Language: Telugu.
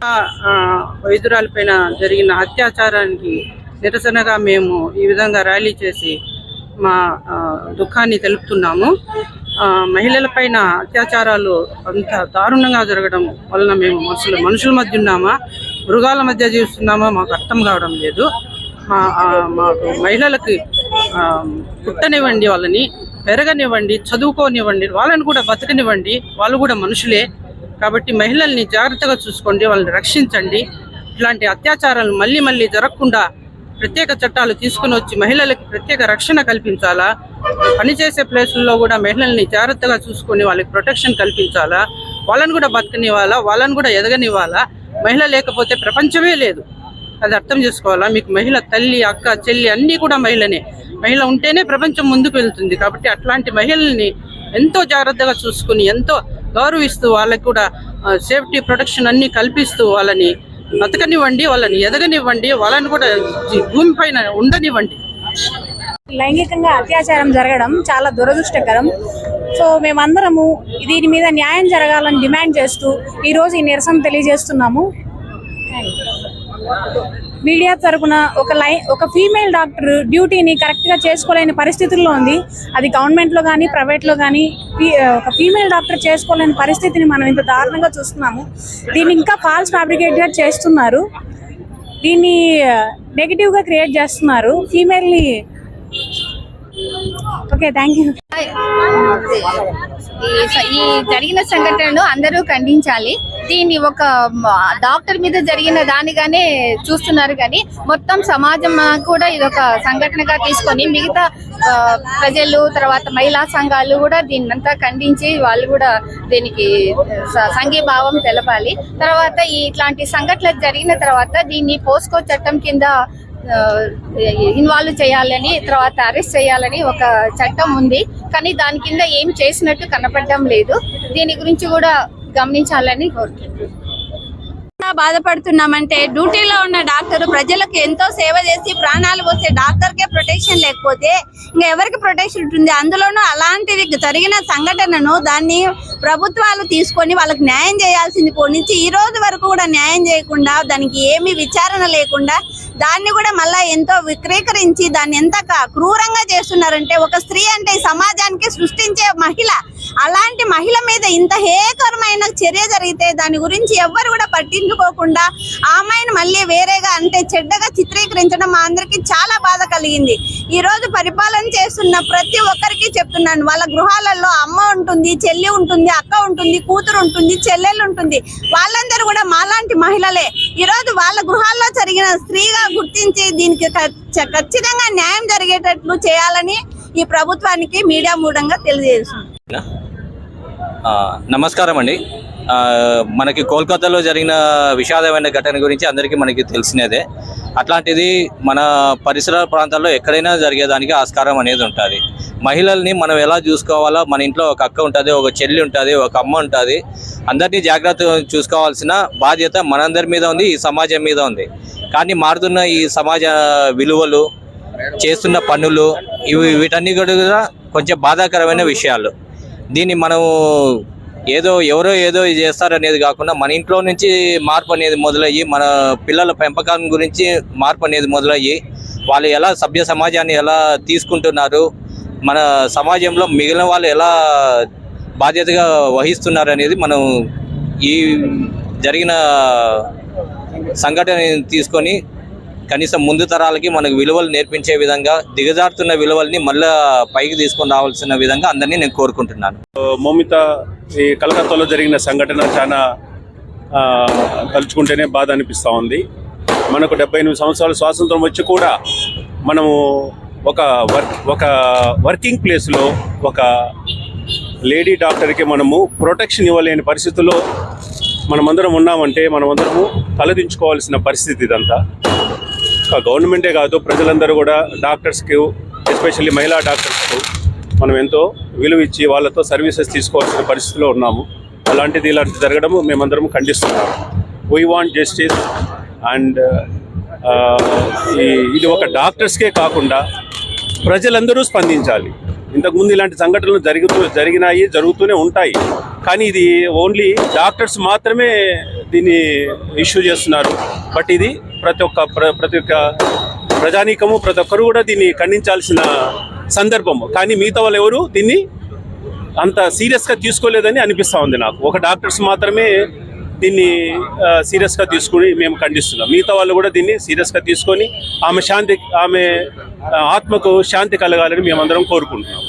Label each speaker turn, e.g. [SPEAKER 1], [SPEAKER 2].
[SPEAKER 1] ఆ, జరిగిన అత్యాచారానికి నిరసనగా మేము ఈ విధంగా ర్యాలీ చేసి మా ఆ, దుఃఖాన్ని తెలుపుతున్నాము. ఆ, మహిళలపైన అత్యాచారాలు అంత దారుణంగా జరగడం వలన మేము మనుషులు మనుషుల మధ్య ఉన్నామా? మృగాల మధ్య జీవిస్తున్నామా? మాకు అర్థం కావడం లేదు. మా మాకు మహిళలకి ఆ, పుట్టనివ్వండి వాళ్ళని పెరగనివ్వండి చదువుకోనివ్వండి వాళ్ళని కూడా బతకనివ్వండి వాళ్ళు కూడా మనుషులే. కాబట్టి మహిళల్ని జాగ్రత్తగా చూసుకోండి వాళ్ళని రక్షించండి. ఇట్లాంటి అత్యాచారాలు మళ్ళీ మళ్ళీ జరగకుండా ప్రత్యేక చట్టాలు తీసుకుని వచ్చి మహిళలకు ప్రత్యేక రక్షణ కల్పించాలా? పనిచేసే ప్లేసుల్లో కూడా మహిళల్ని జాగ్రత్తగా చూసుకొని వాళ్ళకి ప్రొటెక్షన్ కల్పించాలా? వాళ్ళని కూడా బతకనివ్వాలా? వాళ్ళని కూడా ఎదగనివ్వాలా? మహిళ లేకపోతే ప్రపంచమే లేదు. అది అర్థం చేసుకోవాలా? మీకు మహిళ తల్లి అక్క చెల్లి అన్నీ కూడా మహిళనే. మహిళ ఉంటేనే ప్రపంచం ముందుకు వెళ్తుంది. కాబట్టి అట్లాంటి మహిళల్ని ఎంతో జాగ్రత్తగా చూసుకుని ఎంతో గౌరవిస్తూ వాళ్ళకి కూడా సేఫ్టీ ప్రొటెక్షన్ అన్ని కల్పిస్తూ వాళ్ళని బతకనివ్వండి వాళ్ళని ఎదగనివ్వండి వాళ్ళని కూడా భూమి పైన ఉండనివ్వండి.
[SPEAKER 2] లైంగికంగా అత్యాచారం జరగడం చాలా దురదృష్టకరం. సో మేమందరము దీని మీద న్యాయం జరగాలని డిమాండ్ చేస్తూ ఈరోజు ఈ నిరసన తెలియజేస్తున్నాము. మీడియా తరపున ఒక లై ఒక ఫీమేల్ డాక్టర్ డ్యూటీని కరెక్ట్గా చేసుకోలేని పరిస్థితుల్లో ఉంది. అది గవర్నమెంట్లో కానీ ప్రైవేట్లో కానీ ఒక ఫీమేల్ డాక్టర్ చేసుకోలేని పరిస్థితిని మనం ఇంత దారుణంగా చూస్తున్నాము. దీన్ని ఇంకా ఫాల్స్ ఫ్యాబ్రికేట్గా చేస్తున్నారు. దీన్ని నెగిటివ్గా క్రియేట్ చేస్తున్నారు. ఫీమేల్ని ఓకే థ్యాంక్ యూ.
[SPEAKER 3] ఈ జరిగిన సంఘటనను అందరూ ఖండించాలి. దీన్ని ఒక డాక్టర్ మీద జరిగిన దానిగానే చూస్తున్నారు కానీ మొత్తం సమాజం కూడా ఇది ఒక సంఘటనగా తీసుకొని మిగతా ప్రజలు తర్వాత మహిళా సంఘాలు కూడా దీన్నంతా ఖండించి వాళ్ళు కూడా దీనికి సంఘీభావం తెలపాలి. తర్వాత ఇట్లాంటి సంఘటనలు జరిగిన తర్వాత దీన్ని పోస్కో చట్టం కింద ఇన్వాల్వ్ చేయాలని తర్వాత అరెస్ట్ చేయాలని ఒక చట్టం ఉంది. కానీ దాని కింద ఏం చేసినట్టు కనపడడం లేదు. దీని గురించి కూడా గమనించాలని కోరుతున్నాను
[SPEAKER 4] బాధపడుతున్నామంటే డ్యూటీలో ఉన్న డాక్టర్ ప్రజలకు ఎంతో సేవ చేసి ప్రాణాలు పోసే డాక్టర్కే ప్రొటెక్షన్ లేకపోతే ఇంకా ఎవరికి ప్రొటెక్షన్ ఉంటుంది? అందులోనూ అలాంటిది జరిగిన సంఘటనను దాన్ని ప్రభుత్వాలు తీసుకొని వాళ్ళకి న్యాయం చేయాల్సింది పోనించి ఈ రోజు వరకు కూడా న్యాయం చేయకుండా దానికి ఏమీ విచారణ లేకుండా దాన్ని కూడా మళ్ళా ఎంతో విక్రీకరించి దాన్ని ఎంత క్రూరంగా చేస్తున్నారంటే ఒక స్త్రీ అంటే ఈ సమాజానికి సృష్టించే మహిళ అలాంటి మహిళ మీద ఇంత హేకరమైన చర్య జరిగితే దాని గురించి ఎవ్వరు కూడా పట్టించుకోకుండా ఆ అమ్మాయిని మళ్ళీ వేరేగా అంటే చెడ్డగా చిత్రీకరించడం మా అందరికీ చాలా బాధ కలిగింది. ఈరోజు పరిపాలన చేస్తున్న ప్రతి ఒక్కరికి చెప్తున్నాను. వాళ్ళ గృహాలలో అమ్మ ఉంటుంది చెల్లి ఉంటుంది అక్క ఉంటుంది కూతురు ఉంటుంది చెల్లెలు ఉంటుంది. వాళ్ళందరూ కూడా మాలాంటి మహిళలే. ఈరోజు వాళ్ళ గృహాల్లో జరిగిన స్త్రీగా గుర్తించి దీనికి ఖచ్చితంగా న్యాయం జరిగేటట్లు చేయాలని ఈ ప్రభుత్వానికి మీడియా మూలంగా తెలియజేస్తుంది
[SPEAKER 5] నమస్కారం అండి. మనకి కోల్కతాలో జరిగిన విషాదమైన ఘటన గురించి అందరికీ మనకి తెలిసినదే. అట్లాంటిది మన పరిసర ప్రాంతాల్లో ఎక్కడైనా జరిగేదానికి ఆస్కారం అనేది ఉంటుంది. మహిళల్ని మనం ఎలా చూసుకోవాలో? మన ఇంట్లో ఒక అక్క ఉంటుంది ఒక చెల్లి ఉంటుంది ఒక అమ్మ ఉంటుంది. అందరినీ జాగ్రత్త చూసుకోవాల్సిన బాధ్యత మనందరి మీద ఉంది ఈ సమాజం మీద ఉంది. కానీ మారుతున్న ఈ సమాజ విలువలు చేస్తున్న పనులు ఇవి వీటన్ని కూడా కొంచెం బాధాకరమైన విషయాలు. దీన్ని మనం ఏదో ఎవరో ఏదో ఇది చేస్తారనేది కాకుండా మన ఇంట్లో నుంచి మార్పు అనేది మొదలయ్యి మన పిల్లల పెంపకం గురించి మార్పు అనేది మొదలయ్యి వాళ్ళు ఎలా సభ్య సమాజాన్ని ఎలా తీసుకుంటున్నారు మన సమాజంలో మిగిలిన వాళ్ళు ఎలా బాధ్యతగా వహిస్తున్నారు అనేది మనం ఈ జరిగిన సంఘటన తీసుకొని కనీసం ముందు తరాలకి మనకు విలువలు నేర్పించే విధంగా దిగజారుతున్న విలువల్ని మళ్ళీ పైకి తీసుకొని రావాల్సిన విధంగా అందరినీ నేను కోరుకుంటున్నాను.
[SPEAKER 6] మౌమిత ఈ కలకత్తాలో జరిగిన సంఘటన చాలా తలుచుకుంటేనే బాధ అనిపిస్తూ ఉంది. మనకు డెబ్బై ఎనిమిది సంవత్సరాలు స్వాతంత్రం వచ్చి కూడా మనము ఒక వర్క్ ఒక వర్కింగ్ ప్లేస్లో ఒక లేడీ డాక్టర్కి మనము ప్రొటెక్షన్ ఇవ్వలేని పరిస్థితుల్లో మనమందరం ఉన్నామంటే మనమందరము తలదించుకోవాల్సిన పరిస్థితి ఇదంతా. గవర్నమెంటే కాదు ప్రజలందరూ కూడా డాక్టర్స్కి ఎస్పెషల్లీ మహిళా డాక్టర్స్కు మనం ఎంతో విలువ ఇచ్చి వాళ్ళతో సర్వీసెస్ తీసుకోవాల్సిన పరిస్థితిలో ఉన్నాము. అలాంటిది ఇలాంటి జరగడము మేమందరం ఖండిస్తున్నాము. వీ వాంట్ జస్టిస్ అండ్ ఇది ఒక డాక్టర్స్కే కాకుండా ప్రజలందరూ స్పందించాలి. ఇంతకుముందు ఇలాంటి సంఘటనలు జరుగుతూ జరిగినాయి జరుగుతూనే ఉంటాయి. కానీ ఇది ఓన్లీ డాక్టర్స్ మాత్రమే దీన్ని ఇష్యూ చేస్తున్నారు. బట్ ఇది ప్రతి ఒక్క ప్ర- ప్రతి ఒక్క ప్రజానీకము ప్రతి ఒక్కరు కూడా దీన్ని ఖండించాల్సిన సందర్భము. కానీ మిగతా వాళ్ళు ఎవరు దీన్ని అంత సీరియస్గా తీసుకోలేదని అనిపిస్తూ ఉంది నాకు. ఒక డాక్టర్స్ మాత్రమే దీన్ని సీరియస్గా తీసుకుని మేము ఖండిస్తున్నాం. మిగతా వాళ్ళు కూడా దీన్ని సీరియస్గా తీసుకొని ఆమె శాంతి ఆమె ఆత్మకు శాంతి కలగాలని మేమందరం కోరుకుంటున్నాం.